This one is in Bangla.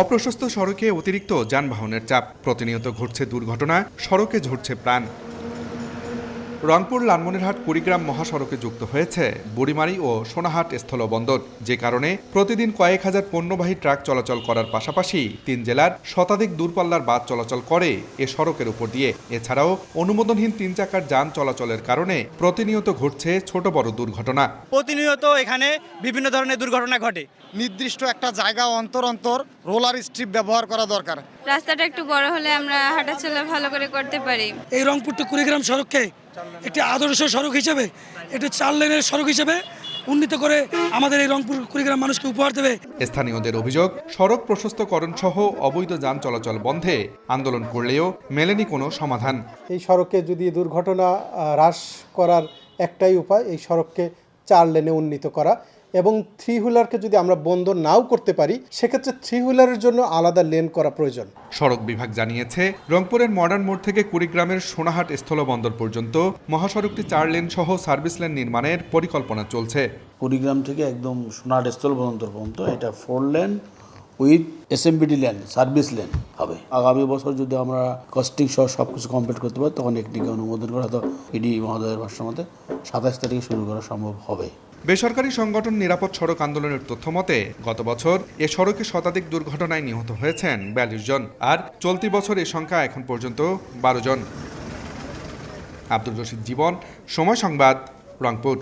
অপ্রশস্ত সড়কে অতিরিক্ত যানবাহনের চাপ প্রতিনিয়ত ঘটছে দুর্ঘটনা সড়কে ঝরছে প্রাণ। রংপুর লালমনিরহাট কুড়িগ্রাম মহাসড়কে যুক্ত হয়েছে বুড়িমারি ও সোনাহাট স্থলবন্দর যে কারণে প্রতিদিন কয়েক হাজার পণ্যবাহী ট্রাক চলাচল করার পাশাপাশি তিন জেলার শতাধিক দূরপাল্লার বাস চলাচল করে এ সড়কের উপর দিয়ে। এছাড়াও অনুমোদনহীন তিন চাকার যান চলাচলের কারণে প্রতিনিয়ত ঘটছে ছোট বড় দুর্ঘটনা। প্রতিনিয়ত এখানে বিভিন্ন ধরনের দুর্ঘটনা ঘটে। নির্দিষ্ট একটা জায়গা অন্তর অন্তর রোলার স্ট্রিপ ব্যবহার করা দরকার। রাস্তাটা একটু বড় হলে আমরা হাঁটাচলা ভালো করে করতে পারি। এই রংপুর টু কুড়িগ্রাম সড়ককে একটি আদর্শ সড়ক হিসেবে একটি চার লেনের সড়ক হিসেবে উন্নীত করে আমাদের এই রংপুর কুড়িগ্রাম মানুষকে উপহার দেবে। স্থানীয়দের অভিযোগ সড়ক প্রশস্তকরণ সহ অবৈধ যান চলাচল বন্ধে আন্দোলন করলেও মেলেনি কোনো সমাধান। এই সড়কে যদি দুর্ঘটনা হ্রাস করার একটাই উপায় এই সড়ককে চার লেনে উন্নীত করা এবং থ্রি হুইলারকে যদি আমরা বন্ধ নাও করতে পারি সেক্ষেত্রে থ্রি হুইলারের জন্য আলাদা লেন করা প্রয়োজন। সড়ক বিভাগ জানিয়েছে রংপুরের মডার্ন মোড় থেকে কুড়িগ্রামের সোনাহাট স্থলবন্দর পর্যন্ত মহাসড়কটি চার লেন সহ সার্ভিস লেন নির্মাণের পরিকল্পনা চলছে। কুড়িগ্রাম থেকে একদম সোনাহাট স্থল পর্যন্ত পর্যন্ত এটা four lane with SMBD lane service lane. হবে। আগামী বছর যদি আমরা কস্টিং সহ সব কিছু কমপ্লিট করতে পারি, তখন একটিকে অনুমোদন করা তো ইডি মহোদয়ের ভাষ্য মতে সাতাশ তারিখে শুরু করা সম্ভব হবে। বেসরকারি সংগঠন নিরাপদ সড়ক আন্দোলনের তথ্য মতে, গত বছর এ সড়কে শতাধিক দুর্ঘটনায় নিহত হয়েছেন বিয়াল্লিশ জন আর চলতি বছর এ সংখ্যা এখন পর্যন্ত বারো জন। আব্দুল রশিদ জীবন, সময় সংবাদ, রংপুর।